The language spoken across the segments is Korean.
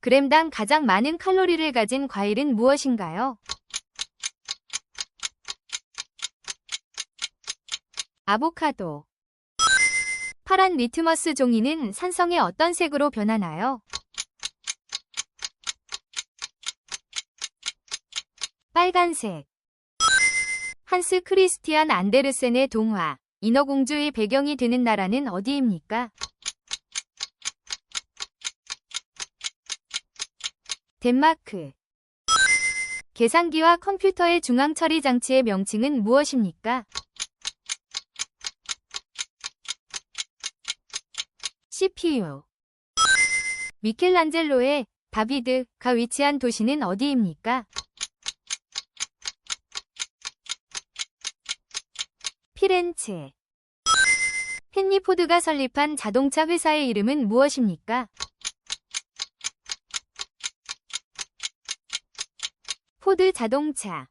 그램당 가장 많은 칼로리를 가진 과일은 무엇인가요? 아보카도. 파란 리트머스 종이는 산성의 어떤 색으로 변하나요? 빨간색. 한스 크리스티안 안데르센의 동화 인어공주의 배경이 되는 나라는 어디입니까? 덴마크. 계산기와 컴퓨터의 중앙 처리 장치의 명칭은 무엇입니까? CPU. 미켈란젤로의 다비드가 위치한 도시는 어디입니까? 피렌체. 헨리 포드가 설립한 자동차 회사의 이름은 무엇입니까? 포드 자동차.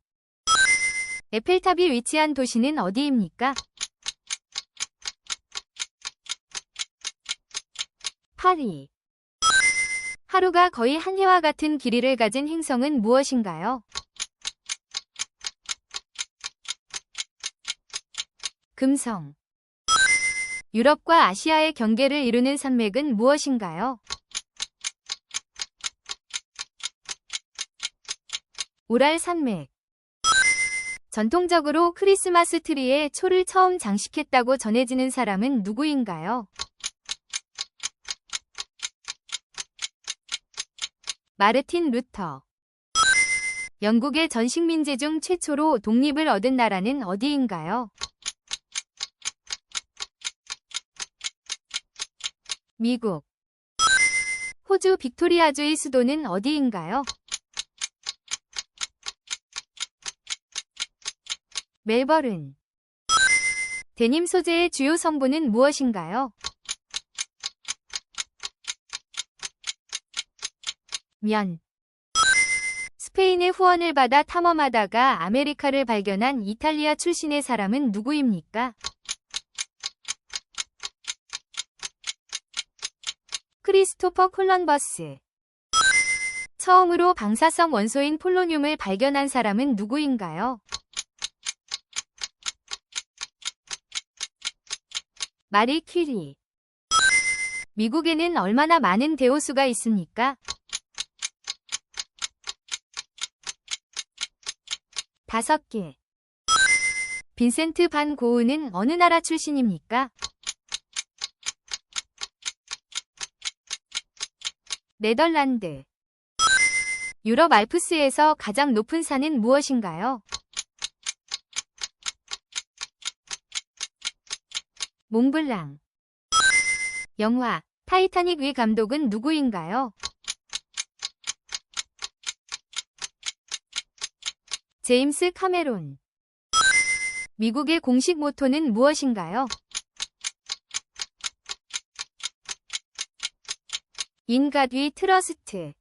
에펠탑이 위치한 도시는 어디입니까? 파리. 하루가 거의 한 해와 같은 길이를 가진 행성은 무엇인가요? 금성. 유럽과 아시아의 경계를 이루는 산맥은 무엇인가요? 우랄 산맥. 전통적으로 크리스마스 트리에 초를 처음 장식했다고 전해지는 사람은 누구인가요? 마르틴 루터. 영국의 전식민지 중 최초로 독립을 얻은 나라는 어디인가요? 미국. 호주 빅토리아주의 수도는 어디인가요? 멜버른. 데님 소재의 주요 성분은 무엇인가요? 면. 스페인의 후원을 받아 탐험하다가 아메리카를 발견한 이탈리아 출신의 사람은 누구입니까? 크리스토퍼 콜럼버스. 처음으로 방사성 원소인 폴로늄을 발견한 사람은 누구인가요? 마리 퀴리. 미국에는 얼마나 많은 대호수가 있습니까? 다섯 개. 빈센트 반 고흐는 어느 나라 출신입니까? 네덜란드. 유럽 알프스에서 가장 높은 산은 무엇인가요? 몽블랑. 영화 타이타닉 위 감독은 누구인가요? 제임스 카메론. 미국의 공식 모토는 무엇인가요? 위 트러스트.